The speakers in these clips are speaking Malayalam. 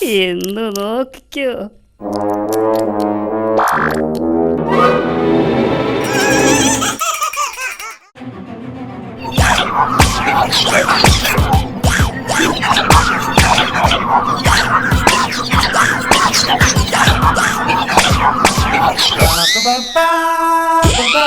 Indo no Kyo. Here we go!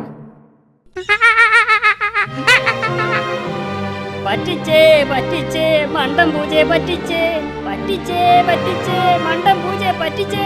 പറ്റിച്ചേ പറ്റിച്ചേ മണ്ടം പൂജയെ പറ്റിച്ചേ പറ്റിച്ചേ പറ്റിച്ചേ മണ്ടം പൂജയെ പറ്റിച്ചേ.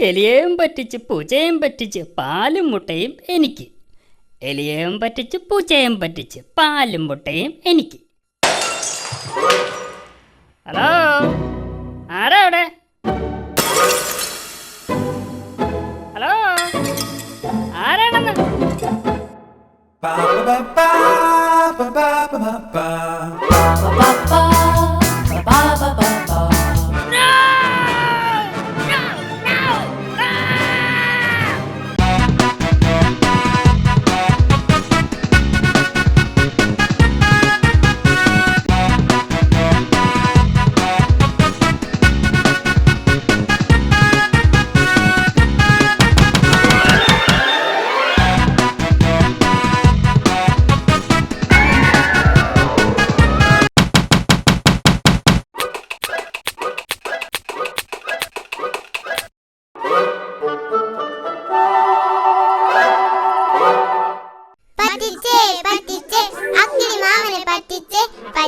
എലിയേയും പറ്റിച്ച് പൂച്ചയും പറ്റിച്ച് പാലും മുട്ടയും എനിക്ക്. എലിയേയും പറ്റിച്ച് പൂച്ചയും പറ്റിച്ച് പാലും മുട്ടയും എനിക്ക്. ഹലോ? ആരാ അവിടെ?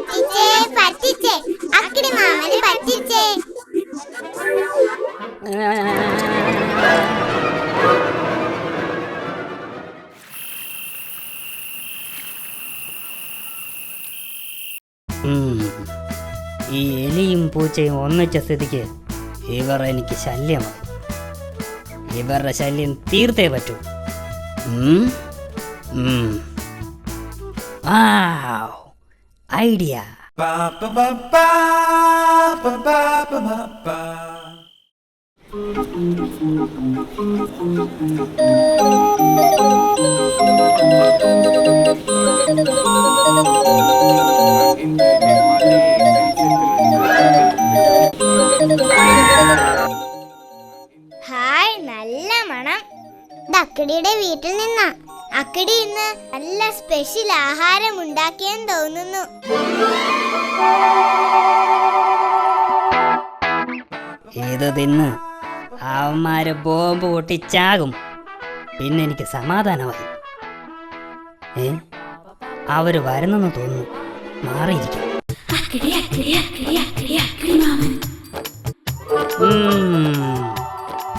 പറ്റിച്ചേ പറ്റിച്ചേ. അക്കിടി മാമനെ പറ്റിച്ചേ. ഈ എലിയും പൂച്ചയും ഒന്നിച്ച സ്ഥിതിക്ക് ഇവർ എനിക്ക് ശല്യമാണ്. ഇവരുടെ ശല്യം തീർത്തേ പറ്റൂ. ഉം. ഐഡിയ ഹായ് നല്ല മണം. ദക്കടിയുടെ വീട്ടിൽ നിന്നാ. അക്കിടി ഇന്ന് നല്ല സ്പെഷ്യൽ ആഹാരം ഉണ്ടാക്കിയെന്ന് തോന്നുന്നു. ഇത് തിന്ന്? അവന്മാര് ബോംബ് പൊട്ടിച്ചാകും. പിന്നെ എനിക്ക് സമാധാനമായി. ഏ? അവർ വരുന്നെന്ന് തോന്നുന്നു. മാറിയിരിക്കും. അക്കിടി അക്കിടി അക്കിടി അക്കിടി അക്കിടി മാമൻ. ഉം.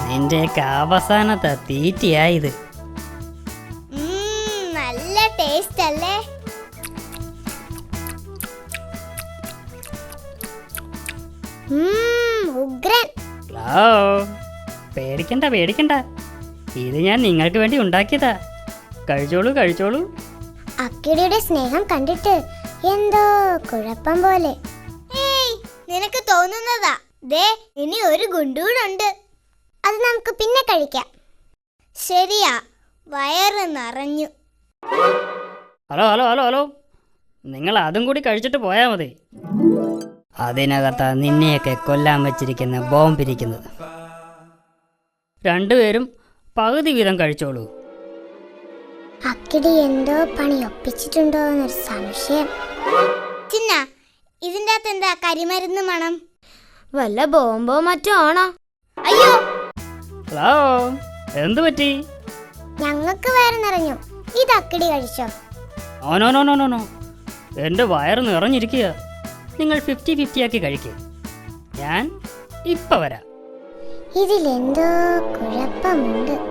നിന്റെയൊക്കെ അവസാനത്തെ തീറ്റയായത് പേടിക്കണ്ട പേടിക്കണ്ട. ഇത് ഞാൻ നിങ്ങൾക്ക് വേണ്ടി ഉണ്ടാക്കിയതാ. കഴിച്ചോളൂ കഴിച്ചോളൂ. അക്കിടിയുടെ സ്നേഹം കണ്ടിട്ട് എന്തോ കുഴപ്പം പോലെ. ഏയ് നിനക്ക് തോന്നുന്നതാ. ദേ ഇനി ഒരു ഗുണ്ടൂടുണ്ട്. അത് നമുക്ക് പിന്നെ കഴിക്കാം. ശരിയാ വയറ് നിറഞ്ഞു. Hello hello hello hello. നിങ്ങൾ അതും കൂടി കഴിച്ചിട്ട് പോയാൽ മതി. അതിനകത്താ നിന്നെയൊക്കെ കൊല്ലാൻ വെച്ചിരിക്കുന്ന ബോംബിരിക്കുന്നത് രണ്ടുപേരും പകുതി വീതം കഴിച്ചോളൂ. അക്കിടി എന്തോ പണി ഒപ്പിച്ചിട്ടുണ്ടോ എന്നൊരു സംശയം. ചിന്ന ഇതിന്റെ അകത്ത് എന്താ കരിമരുന്ന് മണം? വല്ല ബോംബോ മറ്റോ ആണോ? അയ്യോ! ഹലോ എന്ത് പറ്റി? ഞങ്ങൾക്ക് വയറ് നിറഞ്ഞു ഇത് അക്കിടി കഴിച്ചോ? ഓ no no no no no. എന്റെ വയറ് നിറഞ്ഞിരിക്കുക നിങ്ങൾ ഫിഫ്റ്റി ഫിഫ്റ്റി ആക്കി കഴിക്കുക ഞാൻ ഇപ്പം വരാം. ഇതിലെന്തോ കുഴപ്പമുണ്ട്.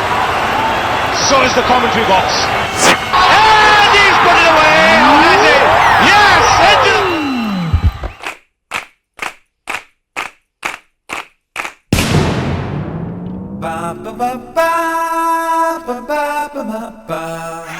so is the commentary box. And he's put it away, or has he? Yes, into the... Ba ba ba ba ba ba ba ba.